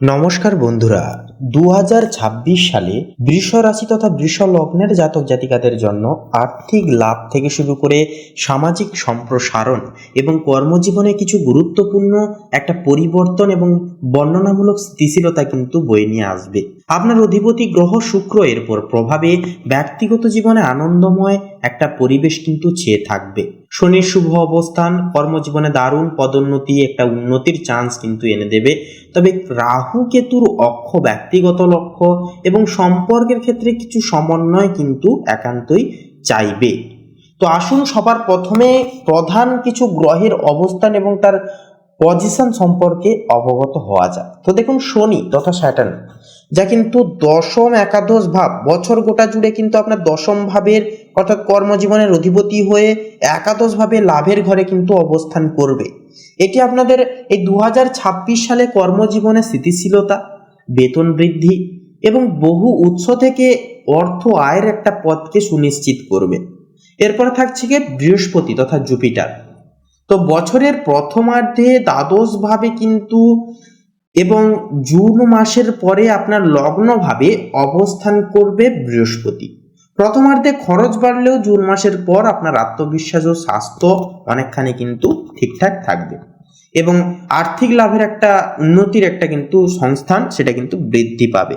নমস্কার বন্ধুরা দু হাজার ছাব্বিশ সালে বৃষ রাশি তথা বৃষ লগ্নের জাতক জাতিকাদের জন্য আর্থিক লাভ থেকে শুরু করে সামাজিক সম্প্রসারণ এবং কর্মজীবনে কিছু গুরুত্বপূর্ণ একটা পরিবর্তন এবং বর্ণনামূলক স্থিতিশীলতা কিন্তু বয়ে নিয়ে আসবে। আপনার অধিপতি গ্রহ শুক্র এরপর প্রভাবে ব্যক্তিগত জীবনে আনন্দময় একটা পরিবেশ কিন্তু চেয়ে থাকবে। শনির শুভ অবস্থান, কর্মজীবনে দারুণ পদোন্নতি, একটা উন্নতির চান্স কিন্তু এনে দেবে। তবে রাহু কেতুর অক্ষ ব্যক্তিগত লক্ষ্য এবং সম্পর্কের ক্ষেত্রে কিছু সমন্বয় কিন্তু একান্তই চাইবে। তো আসুন সবার প্রথমে প্রধান কিছু গ্রহের অবস্থান এবং তার পজিশন সম্পর্কে অবগত হওয়া যায় তো দেখুন শনি তথা স্যাটার্ন যা কিন্তু দশম একাদশ ভাব, বছর গোটা জুড়ে কিন্তু আপনার দশম ভাবের অর্থাৎ কর্মজীবনের অধিপতি হয়ে একাদশ ভাবে লাভের ঘরে কিন্তু অবস্থান করবে। এটি আপনাদের এই দু হাজার ছাব্বিশ সালে কর্মজীবনে স্থিতিশীলতা, বেতন বৃদ্ধি এবং বহু উৎস থেকে অর্থ আয়ের একটা পথকে সুনিশ্চিত করবে। এরপরে থাকছে গিয়ে বৃহস্পতি তথা জুপিটার। তো বছরের প্রথমার্ধে দ্বাদশভাবে কিন্তু এবং জুন মাসের পরে আপনার লগ্নভাবে অবস্থান করবে বৃহস্পতি। প্রথমার্ধে খরচ বাড়লেও জুন মাসের পর আপনার আত্মবিশ্বাস ও স্বাস্থ্য অনেকখানি কিন্তু ঠিকঠাক থাকবে এবং আর্থিক লাভের একটা, উন্নতির একটা কিন্তু সংস্থান সেটা কিন্তু বৃদ্ধি পাবে।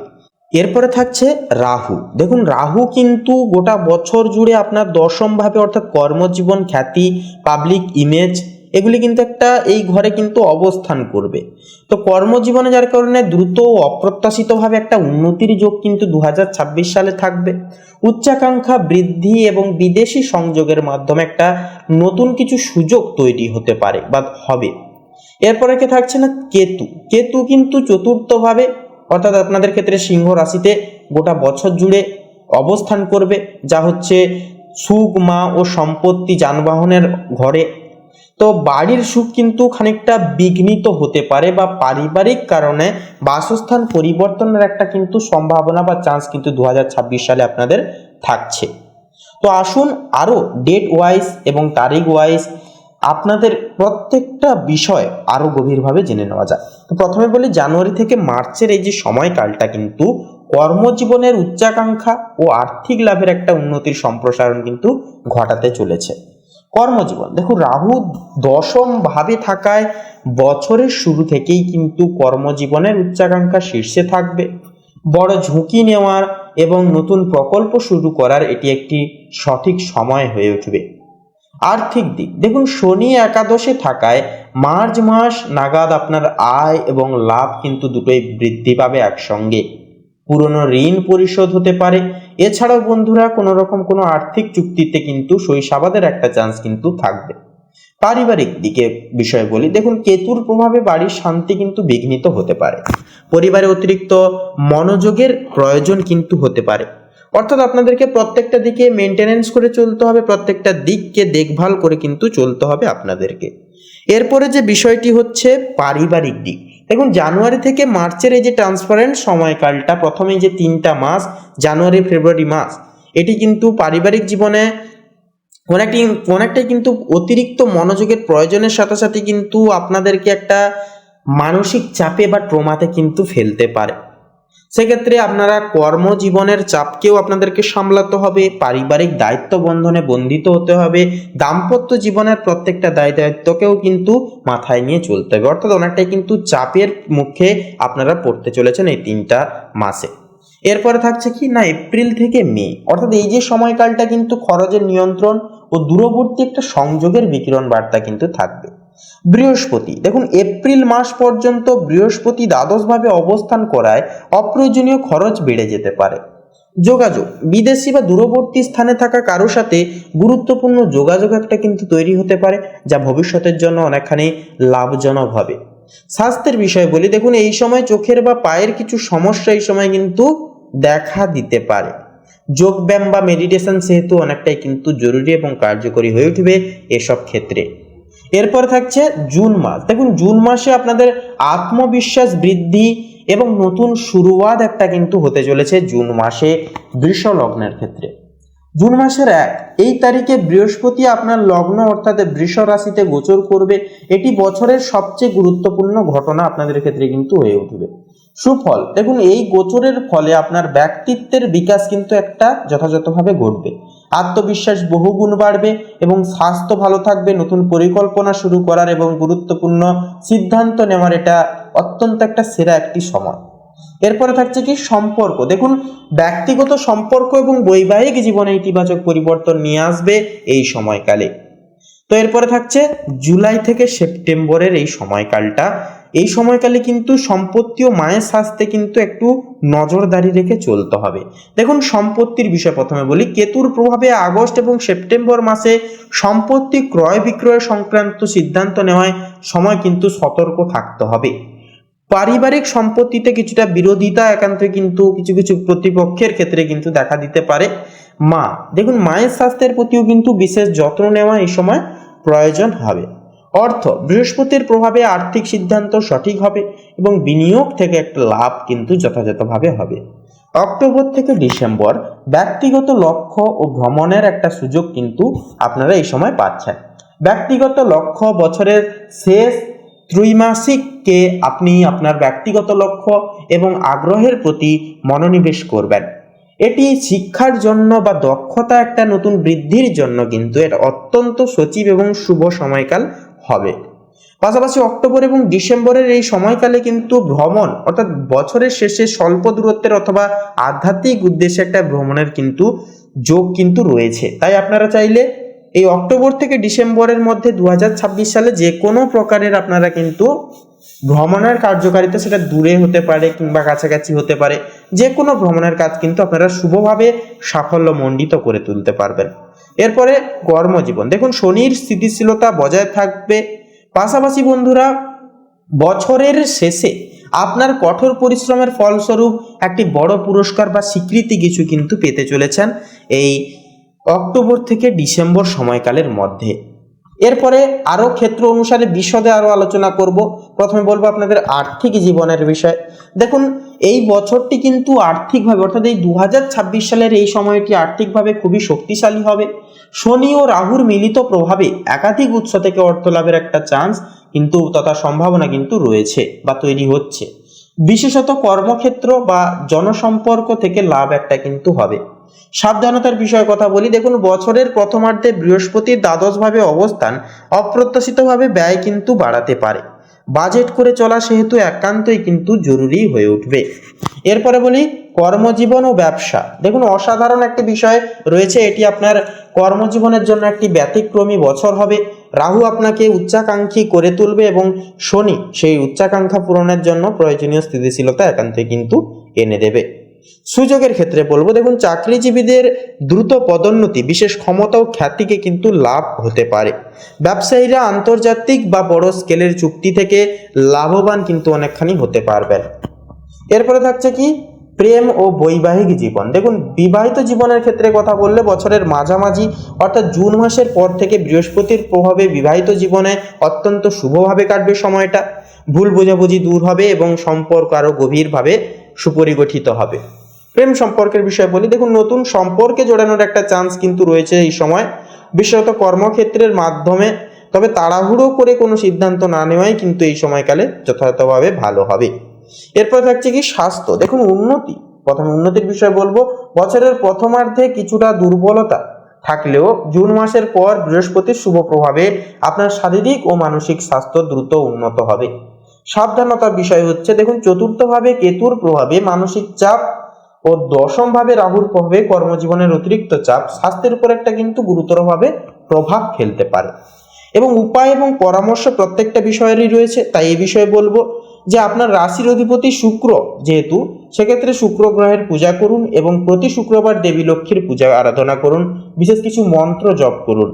এরপরে থাকছে রাহু। দেখুন, রাহু কিন্তু গোটা বছর জুড়ে আপনার দশমভাবে অর্থাৎ কর্মজীবন খ্যাতি পাবলিক ইমেজ এগুলি কিন্তু একটা এই ঘরে কিন্তু অবস্থান করবে। তো কর্মজীবনে যার কারণে দ্রুত ও অপ্রত্যাশিতভাবে একটা উন্নতির যোগ কিন্তু দু হাজার ছাব্বিশ সালে থাকবে। উচ্চাকাঙ্ক্ষা বৃদ্ধি এবং বিদেশি সংযোগের মাধ্যমে একটা নতুন কিছু সুযোগ তৈরি হতে পারে বা হবে। এরপরে কে থাকছে না? কেতু। কেতু কিন্তু চতুর্থভাবে, অর্থাৎ আপনাদের ক্ষেত্রে সিংহ রাশিতে গোটা বছর জুড়ে অবস্থান করবে, যা হচ্ছে সুখ, মা ও সম্পত্তি যানবাহনের ঘরে তো বাড়ির সুখ কিন্তু খানিকটা বিঘ্নিত হতে পারে বা পারিবারিক কারণে বাসস্থান পরিবর্তনের একটা কিন্তু সম্ভাবনা বা চান্স কিন্তু দু হাজার ছাব্বিশ সালে আপনাদের থাকছে। তো আসুন আরও ডেট ওয়াইজ এবং তারিখ ওয়াইজ আপনাদের প্রত্যেকটা বিষয় আরও গভীরভাবে জেনে নেওয়া যায় তো প্রথমে বলি, জানুয়ারি থেকে মার্চের এই যে সময়কালটা কিন্তু কর্মজীবনের উচ্চাকাঙ্ক্ষা ও আর্থিক লাভের একটা উন্নতির সম্প্রসারণ কিন্তু ঘটাতে চলেছে। কর্মজীবন। দেখুন, রাহু দশম ভাবে থাকায় বছরের শুরু থেকেই কিন্তু কর্মজীবনের উচ্চাকাঙ্ক্ষা শীর্ষে থাকবে। বড় ঝুঁকি নেওয়ার এবং নতুন প্রকল্প শুরু করার এটি একটি সঠিক সময় হয়ে উঠবে। আর্থিক দিক। দেখুন, শনি একাদশে থাকায় মার্চ মাস নাগাদ আপনার আয় এবং লাভ কিন্তু দুটোই বৃদ্ধি পাবে একসঙ্গে। পুরনো ঋণ পরিশোধ হতে পারে। এছাড়াও বন্ধুরা কোনো রকম কোনো আর্থিক চুক্তিতে কিন্তু শৈশাবাদের একটা চান্স কিন্তু থাকবে। পারিবারিক দিকে বিষয় বলি, দেখুন কেতুর প্রভাবে বাড়ির শান্তি কিন্তু বিঘ্নিত হতে পারে। পরিবারে অতিরিক্ত মনোযোগের প্রয়োজন কিন্তু হতে পারে। অর্থাৎ আপনাদেরকে প্রত্যেকটা দিকে মেনটেনেন্স করে চলতে হবে, প্রত্যেকটা দিককে দেখভাল করে কিন্তু চলতে হবে আপনাদেরকে। এরপরে যে বিষয়টি হচ্ছে পারিবারিক দিক দেখুন, জানুয়ারি থেকে মার্চের এই যে ট্রান্সপারেন্ট সময়কালটা, প্রথমে যে তিনটা মাস, জানুয়ারি, ফেব্রুয়ারি মাস এটি কিন্তু পারিবারিক জীবনে অনেকটি, অনেকটাই কিন্তু অতিরিক্ত মনোযোগের প্রয়োজনের সাথে সাথে কিন্তু আপনাদেরকে একটা মানসিক চাপে বা ট্রোমাতে কিন্তু ফেলতে পারে। সেক্ষেত্রে আপনারা কর্মজীবনের চাপকেও আপনাদেরকে সামলাতে হবে, পারিবারিক দায়িত্ব বন্ধনে বন্ধিত হতে হবে, দাম্পত্য জীবনের প্রত্যেকটা দায় দায়িত্বকেও কিন্তু মাথায় নিয়ে চলতে হবে। অর্থাৎ অনেকটাই কিন্তু চাপের মুখে আপনারা পড়তে চলেছেন এই তিনটা মাসে। এরপরে থাকছে কি? না, এপ্রিল থেকে মে। অর্থাৎ এই যে সময়কালটা কিন্তু খরচের নিয়ন্ত্রণ ও দূরবর্তী একটা সংযোগের বিকিরণ বার্তা কিন্তু থাকবে। বৃহস্পতি। দেখুন, এপ্রিল মাস পর্যন্ত বৃহস্পতি দ্বাদশভাবে অবস্থান করায় অপ্রয়োজনীয় খরচ বেড়ে যেতে পারে। যোগাযোগ। বিদেশি বা দূরবর্তী স্থানে থাকা কারও সাথে গুরুত্বপূর্ণ যোগাযোগ একটা কিন্তু তৈরি হতে পারে, যা ভবিষ্যতের জন্য অনেকখানি লাভজনক হবে। স্বাস্থ্যের বিষয় বলি, দেখুন, এই সময় চোখের বা পায়ের কিছু সমস্যা এই সময় কিন্তু দেখা দিতে পারে। যোগব্যায়াম বা মেডিটেশন সেহেতু অনেকটাই কিন্তু জরুরি এবং কার্যকরী হয়ে উঠবে এসব ক্ষেত্রে। এরপর থাকছে জুন মাস। দেখুন, জুন মাসে আপনাদের আত্মবিশ্বাস বৃদ্ধি এবং নতুন শুরুয়াত একটা কিন্তু হতে চলেছে জুন মাসে বৃষ লগ্নের ক্ষেত্রে। জুন মাসের এক, এই তারিখে বৃহস্পতি আপনার লগ্ন অর্থাৎ বৃষ রাশিতে গোচর করবে। এটি বছরের সবচেয়ে গুরুত্বপূর্ণ ঘটনা আপনাদের ক্ষেত্রে কিন্তু হয়ে উঠবে। সুফল, দেখুন, এই গোচরের ফলে আপনার ব্যক্তিত্বের বিকাশ কিন্তু একটা যথাযথভাবে ঘটবে। আত্মবিশ্বাস বহুগুণ বাড়বে এবং স্বাস্থ্য ভালো থাকবে, নতুন পরিকল্পনা শুরু করার এবং গুরুত্বপূর্ণ সিদ্ধান্ত নেওয়ার এটা অত্যন্ত একটা সেরা একটি সময়। এরপরে থাকছে কি সম্পর্ক। দেখুন, ব্যক্তিগত সম্পর্ক এবং বৈবাহিক জীবনে ইতিবাচক পরিবর্তন নিয়ে আসবে এই সময়কালে। তো এরপরে থাকছে জুলাই থেকে সেপ্টেম্বরের এই সময়কালটা। এই সময়কালে কিন্তু সম্পত্তি ও মায়ের স্বাস্থ্যে কিন্তু একটু নজরদারি রেখে চলতে হবে। দেখুন, সম্পত্তির বিষয় প্রথমে বলি, কেতুর প্রভাবে আগস্ট এবং সেপ্টেম্বর মাসে সম্পত্তি ক্রয় বিক্রয় সংক্রান্ত সিদ্ধান্ত নেওয়ায় সময় কিন্তু সতর্ক থাকতে হবে। পারিবারিক সম্পত্তিতে কিছুটা বিরোধিতা একান্তই কিন্তু কিছু কিছু প্রতিপক্ষের ক্ষেত্রে কিন্তু দেখা দিতে পারে। মা, দেখুন, মায়ের স্বাস্থ্যের প্রতিও কিন্তু বিশেষ যত্ন নেওয়া এই সময় প্রয়োজন হবে। অর্থ, বৃহস্পতির প্রভাবে আর্থিক সিদ্ধান্ত সঠিক হবে এবং বিনিয়োগ থেকে একটা লাভ কিন্তু যথাযথভাবে হবে। অক্টোবর থেকে ডিসেম্বর ব্যক্তিগত লক্ষ্য ও ভ্রমণের একটা সুযোগ কিন্তু আপনারা এই সময় পাচ্ছেন। ব্যক্তিগত লক্ষ্য বছরের শেষ ত্রৈমাসিককে আপনি আপনার ব্যক্তিগত লক্ষ্য এবং আগ্রহের প্রতি মনোনিবেশ করবেন। এটি শিক্ষার জন্য বা দক্ষতা একটা নতুন বৃদ্ধির জন্য কিন্তু এটা অত্যন্ত সচিব এবং শুভ সময়কাল হবে। পাশাপাশি অক্টোবর এবং ডিসেম্বরের এই সময়কালে কিন্তু ভ্রমণ, অর্থাৎ বছরের শেষে স্বল্প দূরত্বের অথবা আধ্যাত্মিক উদ্দেশ্যে একটা ভ্রমণের কিন্তু যোগ কিন্তু রয়েছে। তাই আপনারা চাইলে এই অক্টোবর থেকে ডিসেম্বরের মধ্যে দু হাজার ছাব্বিশ সালে যে কোনো প্রকারের আপনারা কিন্তু ভ্রমণের কার্যকারিতা সেটা দূরে হতে পারে কিংবা কাছাকাছি হতে পারে, যে কোনো ভ্রমণের কাজ কিন্তু আপনারা শুভভাবে সাফল্যমণ্ডিত করে তুলতে পারবেন। এরপরে কর্মজীবন। দেখুন, শনির স্থিতিশীলতা বজায় থাকবে। পাশাপাশি বন্ধুরা, বছরের শেষে আপনার কঠোর পরিশ্রমের ফলস্বরূপ একটি বড় পুরস্কার বা স্বীকৃতি কিছু কিন্তু পেতে চলেছেন এই অক্টোবর থেকে ডিসেম্বর সময়কালের মধ্যে। এরপরে আরও ক্ষেত্র অনুসারে বিশদে আরও আলোচনা করব। প্রথমে বলব আপনাদের আর্থিক জীবনের বিষয়। দেখুন, এই বছরটি কিন্তু আর্থিকভাবে, অর্থাৎ এই দু হাজার ছাব্বিশ সালের এই সময়টি আর্থিকভাবে খুবই শক্তিশালী হবে। শনি ও রাহুর মিলিত প্রভাবে একাধিক উৎস থেকে অর্থ লাভের একটা চান্স কিন্তু তথা সম্ভাবনা কিন্তু রয়েছে বা তৈরি হচ্ছে। বিশেষত কর্মক্ষেত্র বা জনসম্পর্ক থেকে লাভ একটা কিন্তু হবে। সাবধানতার বিষয়ে কথা বলি, দেখুন বছরের প্রথমার্ধে বৃহস্পতির দ্বাদশভাবে অবস্থান অপ্রত্যাশিতভাবে ব্যয় কিন্তু বাড়াতে পারে। বাজেট করে চলা সেহেতু একান্তই কিন্তু জরুরি হয়ে উঠবে। এরপরে বলি, কর্মজীবন ও ব্যবসা। দেখুন অসাধারণ একটি বিষয় রয়েছে, এটি আপনার কর্মজীবনের জন্য একটি ব্যতিক্রমী বছর হবে। রাহু আপনাকে উচ্চাকাঙ্ক্ষী করে তুলবে এবং শনি সেই উচ্চাকাঙ্ক্ষা পূরণের জন্য প্রয়োজনীয় স্থিতিশীলতা একান্তই কিন্তু এনে দেবে। সুযোগের ক্ষেত্রে বলব, দেখুন, চাকরিজীবীদের দ্রুত পদোন্নতি, বিশেষ ক্ষমতা ও খ্যাতিকে কিন্তু লাভ হতে পারে। ব্যবসায়ীরা আন্তর্জাতিক বা বড় স্কেলের চুক্তি থেকে লাভবান কিন্তু অনেকখানি হতে পারবেন। এরপরে থাকছে কি? প্রেম ও বৈবাহিক জীবন। দেখুন, বিবাহিত জীবনের ক্ষেত্রে কথা বললে বছরের মাঝামাঝি, অর্থাৎ জুন মাসের পর থেকে বৃহস্পতির প্রভাবে বিবাহিত জীবনে অত্যন্ত শুভভাবে কাটবে সময়টা। ভুল বোঝাবুঝি দূর হবে এবং সম্পর্ক আরও গভীরভাবে সুপরিগঠিত হবে। প্রেম সম্পর্কের বিষয় বলি, দেখুন, নতুন সম্পর্কে জোড়ানোর একটা চান্স কিন্তু রয়েছে এই সময়। বিশেষত কর্মক্ষেত্রের মাধ্যমে, তবে তাড়াহুড়ো করে কোনো সিদ্ধান্ত না নেওয়াই কিন্তু এই সময়কালে যথাযথভাবে ভালো হবে। এরপর থাকছে কি স্বাস্থ্য। দেখুন উন্নতি। প্রথমে উন্নতির বিষয় বলব। বছরের প্রথমার্ধে কিছুটা দুর্বলতা থাকলেও জুন মাসের পর বৃহস্পতির শুভ প্রভাবে আপনার শারীরিক ও মানসিক স্বাস্থ্য দ্রুত উন্নত হবে। সাবধানতার বিষয় হচ্ছে, দেখুন চতুর্থভাবে কেতুর প্রভাবে মানসিক চাপ ও দশমভাবে রাহুর প্রভাবে কর্মজীবনের অতিরিক্ত চাপ স্বাস্থ্যের উপর একটা কিন্তু গুরুতরভাবে প্রভাব ফেলতে পারে। এবং উপায় এবং পরামর্শ প্রত্যেকটা বিষয়েরই রয়েছে, তাই এ বিষয়ে বলব যে আপনার রাশির অধিপতি শুক্র যেহেতু, সেক্ষেত্রে শুক্র গ্রহের পূজা করুন এবং প্রতি শুক্রবার দেবী লক্ষ্মীর পূজা আরাধনা করুন, বিশেষ কিছু মন্ত্র জপ করুন।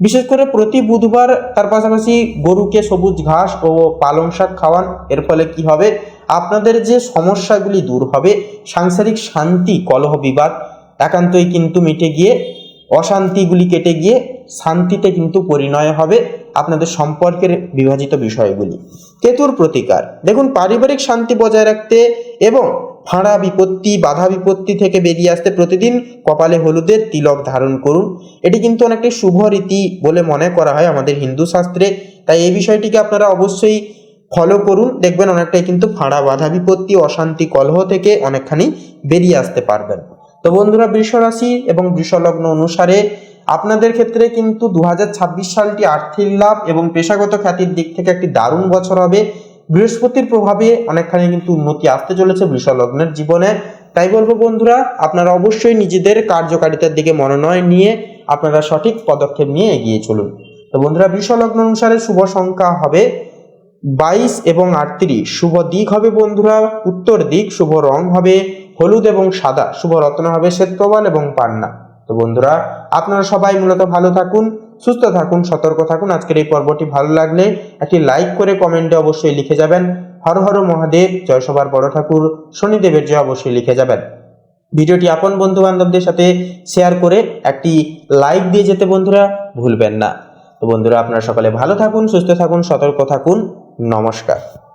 বিশেষ করে প্রতি বুধবার তার পাশাপাশি গরুকে সবুজ ঘাস ও পালং শাক খাওয়ান, এর ফলে কি হবে? আপনাদের যে সমস্যাগুলি দূর হবে, সাংসারিক শান্তি, কলহ বিবাদ, একান্তই কিন্তু মিটে গিয়ে, অশান্তিগুলি কেটে গিয়ে শান্তিতে কিন্তু পরিণয় হবে। আপনাদের সম্পর্কের বিভাজিত বিষয়গুলি। কেতুর প্রতিকার। দেখুন, পারিবারিক শান্তি বজায় রাখতে এবং ফাঁড়া বিপত্তি, বাধা বিপত্তি থেকে বেরিয়ে আসতে প্রতিদিন কপালে হলুদের তিলক ধারণ করুন। এটি কিন্তু অনেকটি শুভ রীতি বলে মনে করা হয় আমাদের হিন্দু শাস্ত্রে। তাই এই বিষয়টিকে আপনারা অবশ্যই ফলো করুন। দেখবেন অনেকটাই কিন্তু ফাঁড়া, বাধা বিপত্তি, অশান্তি, কলহ থেকে অনেকখানি বেরিয়ে আসতে পারবেন। তো বন্ধুরা বৃষ রাশি এবং বৃষলগ্ন অনুসারে আপনাদের ক্ষেত্রে কিন্তু দু হাজার ছাব্বিশ সালটি আর্থিক লাভ এবং পেশাগত খ্যাতির দিক থেকে একটি দারুণ বছর হবে। বৃহস্পতির প্রভাবে অনেকখানি কিন্তু উন্নতি আসতে চলেছে বৃষলগ্নের জীবনে। তাই বলব বন্ধুরা, আপনারা অবশ্যই নিজেদের কার্যকারিতার দিকে মনোনয়ন নিয়ে আপনারা সঠিক পদক্ষেপ নিয়ে এগিয়ে চলুন। তো বন্ধুরা, বৃষলগ্ন অনুসারে শুভ সংখ্যা হবে বাইশ এবং আটত্রিশ। শুভ দিক হবে বন্ধুরা, উত্তর দিক শুভ রং হবে হলুদ এবং সাদা। শুভ রত্ন হবে শ্বেতপ্রবাল এবং পান্না। তো বন্ধুরা, আপনারা সবাই মূলত ভালো থাকুন, সুস্থ থাকুন, সতর্ক থাকুন। আজকের এই পর্বটি ভালো লাগলে একটি লাইক করে কমেন্টে অবশ্যই লিখে যাবেন। হর হর মহাদেব, জয় সবার বড় ঠাকুর, শনিদেবের জয় অবশ্যই লিখে যাবেন। ভিডিওটি আপন বন্ধু বান্ধবদের সাথে শেয়ার করে একটি লাইক দিয়ে যেতে বন্ধুরা ভুলবেন না। তো বন্ধুরা, আপনারা সকালে ভালো থাকুন, সুস্থ থাকুন, সতর্ক থাকুন। নমস্কার।